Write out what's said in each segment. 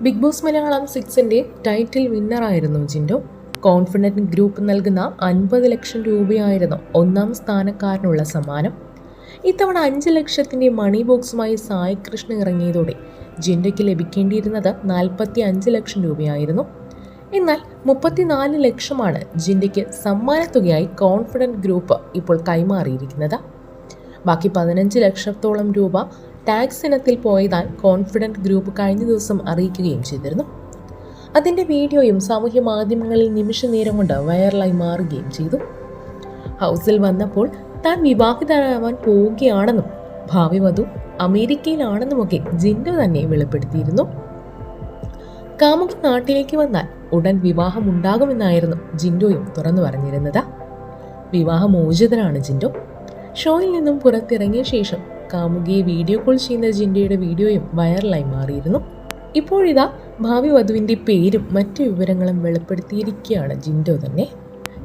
Big boss Malayalam സിക്സിന്റെ title വിന്നറായിരുന്നു Jinto. Confident Group നൽകുന്ന അൻപത് ലക്ഷം രൂപയായിരുന്നു ഒന്നാം സ്ഥാനക്കാരനുള്ള സമ്മാനം. ഇത്തവണ അഞ്ച് ലക്ഷത്തിന്റെ മണി ബോക്സുമായി സായി കൃഷ്ണ ഇറങ്ങിയതോടെ ജിൻഡയ്ക്ക് ലഭിക്കേണ്ടിയിരുന്നത് നാൽപ്പത്തി അഞ്ച് ലക്ഷം രൂപയായിരുന്നു. എന്നാൽ മുപ്പത്തിനാല് ലക്ഷമാണ് ജിൻഡയ്ക്ക് സമ്മാനത്തുകയായി കോൺഫിഡന്റ് ഗ്രൂപ്പ് ഇപ്പോൾ കൈമാറിയിരിക്കുന്നത്. ബാക്കി പതിനഞ്ച് ലക്ഷത്തോളം രൂപ ടാക്സ് ഇനത്തിൽ പോയതായി കോൺഫിഡന്റ് ഗ്രൂപ്പ് കഴിഞ്ഞ ദിവസം അറിയിക്കുകയും ചെയ്തിരുന്നു. അതിന്റെ വീഡിയോയും സാമൂഹ്യ മാധ്യമങ്ങളിൽ നിമിഷ നേരം കൊണ്ട് വൈറലായി മാറുകയും ചെയ്തു. ഹൗസിൽ വന്നപ്പോൾ താൻ വിവാഹിതരാവാൻ പോവുകയാണെന്നും ഭാവി വധു അമേരിക്കയിലാണെന്നുമൊക്കെ ജിൻഡോ തന്നെ വെളിപ്പെടുത്തിയിരുന്നു. കാമുകി നാട്ടിലേക്ക് വന്നാൽ ഉടൻ വിവാഹം ഉണ്ടാകുമെന്നായിരുന്നു ജിൻഡോയും തുറന്നു പറഞ്ഞിരുന്നത്. വിവാഹമോചിതനാണ് ജിൻഡോ. ഷോയിൽ നിന്നും പുറത്തിറങ്ങിയ ശേഷം കാമുകിയെ വീഡിയോ കോൾ ചെയ്യുന്ന ജിൻഡയുടെ വീഡിയോയും വൈറലായി മാറിയിരുന്നു. ഇപ്പോഴിതാ ഭാവി വധുവിന്റെ പേരും മറ്റു വിവരങ്ങളും വെളിപ്പെടുത്തിയിരിക്കുകയാണ് ജിൻഡോ തന്നെ.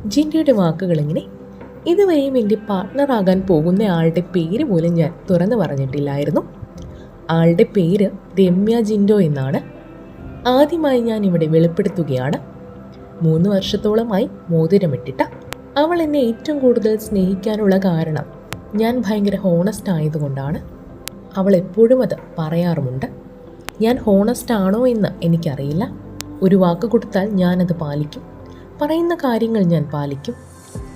ജിൻഡയുടെ വാക്കുകൾ ഇങ്ങനെ ഇതുവരെയും എന്റെ പാർട്ട്ണറാകാൻ പോകുന്ന ആളുടെ പേര് പോലും ഞാൻ തുറന്നു പറഞ്ഞിട്ടില്ലായിരുന്നു. ആളുടെ പേര് രമ്യ ജിൻഡോ എന്നാണ്. ആദ്യമായി ഞാൻ ഇവിടെ വെളിപ്പെടുത്തുകയാണ്. മൂന്ന് വർഷത്തോളമായി മോതിരമിട്ടിട്ട. അവൾ എന്നെ ഏറ്റവും കൂടുതൽ സ്നേഹിക്കാനുള്ള കാരണം ഞാൻ ഭയങ്കര ഹോണസ്റ്റ് ആയതുകൊണ്ടാണ് അവൾ എപ്പോഴും അത് പറയാറുമുണ്ട്. ഞാൻ ഹോണസ്റ്റ് ആണോ എന്ന് എനിക്കറിയില്ല. ഒരു വാക്ക് കൊടുത്താൽ ഞാനത് പാലിക്കും. പറയുന്ന കാര്യങ്ങൾ ഞാൻ പാലിക്കും.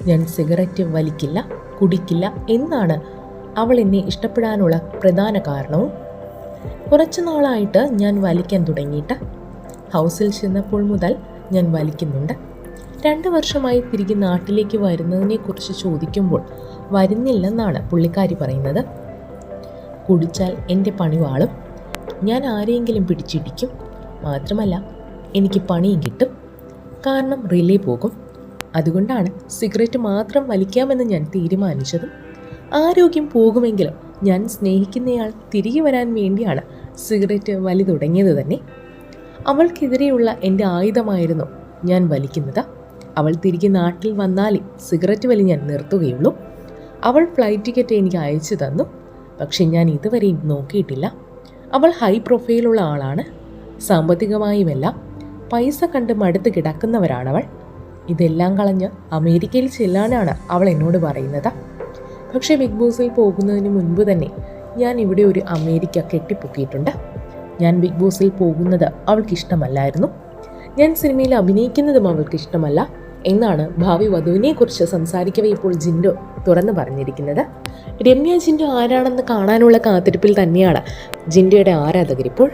ഞാൻ സിഗരറ്റ് വലിക്കില്ല കുടിക്കില്ല എന്നാണ് അവൾ എന്നെ ഇഷ്ടപ്പെടാനുള്ള പ്രധാന കാരണവും. കുറച്ചു നാളായിട്ട് ഞാൻ വലിക്കാൻ തുടങ്ങിയിട്ട് ഹൗസിൽ ചെന്നപ്പോൾ മുതൽ ഞാൻ വലിക്കുന്നുണ്ട്. രണ്ട് വർഷമായി തിരികെ നാട്ടിലേക്ക് വരുന്നതിനെക്കുറിച്ച് ചോദിക്കുമ്പോൾ വരുന്നില്ലെന്നാണ് പുള്ളിക്കാരി പറയുന്നത്. കുടിച്ചാൽ എന്റെ പണി വാളും. ഞാൻ ആരെയെങ്കിലും പിടിച്ചിടിക്കും. മാത്രമല്ല എനിക്ക് പണിയും കിട്ടും. കാരണം റിലേ പോകും. അതുകൊണ്ടാണ് സിഗരറ്റ് മാത്രം വലിക്കാമെന്ന് ഞാൻ തീരുമാനിച്ചതും. ആരോഗ്യം പോകുമെങ്കിലും ഞാൻ സ്നേഹിക്കുന്നയാൾ തിരികെ വരാൻ വേണ്ടിയാണ് സിഗരറ്റ് വലി തുടങ്ങിയത് തന്നെ. അവൾക്കെതിരെയുള്ള എന്റെ ആയുധമായിരുന്നു ഞാൻ വലിക്കുന്നത്. അവൾ തിരികെ നാട്ടിൽ വന്നാലേ സിഗരറ്റ് വലി ഞാൻ നിർത്തുകയുള്ളൂ. അവൾ ഫ്ലൈറ്റ് ടിക്കറ്റ് എനിക്ക് അയച്ചു തന്നു. പക്ഷെ ഞാൻ ഇതുവരെയും നോക്കിയിട്ടില്ല. അവൾ ഹൈ പ്രൊഫൈലുള്ള ആളാണ്. സാമ്പത്തികമായുമല്ല പൈസ കണ്ട് മടുത്ത് കിടക്കുന്നവരാണവൾ. ഇതെല്ലാം കളഞ്ഞ് അമേരിക്കയിൽ ചെല്ലാനാണ് അവൾ എന്നോട് പറയുന്നത്. പക്ഷേ ബിഗ് ബോസിൽ പോകുന്നതിന് മുൻപ് തന്നെ ഞാൻ ഇവിടെ ഒരു അമേരിക്ക കെട്ടിപ്പൊക്കിയിട്ടുണ്ട്. ഞാൻ ബിഗ് ബോസിൽ പോകുന്നത് അവൾക്ക് ഇഷ്ടമല്ലായിരുന്നു ഞാൻ സിനിമയിൽ അഭിനയിക്കുന്നതും അവൾക്ക് ഇഷ്ടമല്ല എന്നാണ് ഭാവി വധുവിനെക്കുറിച്ച് സംസാരിക്കവേ ഇപ്പോൾ ജിൻഡോ തുറന്നു പറഞ്ഞിരിക്കുന്നത്. രമ്യ ജിൻഡോ ആരാണെന്ന് കാണാനുള്ള കാത്തിരിപ്പിൽ തന്നെയാണ് ജിൻഡോയുടെ ആരാധകരിപ്പോൾ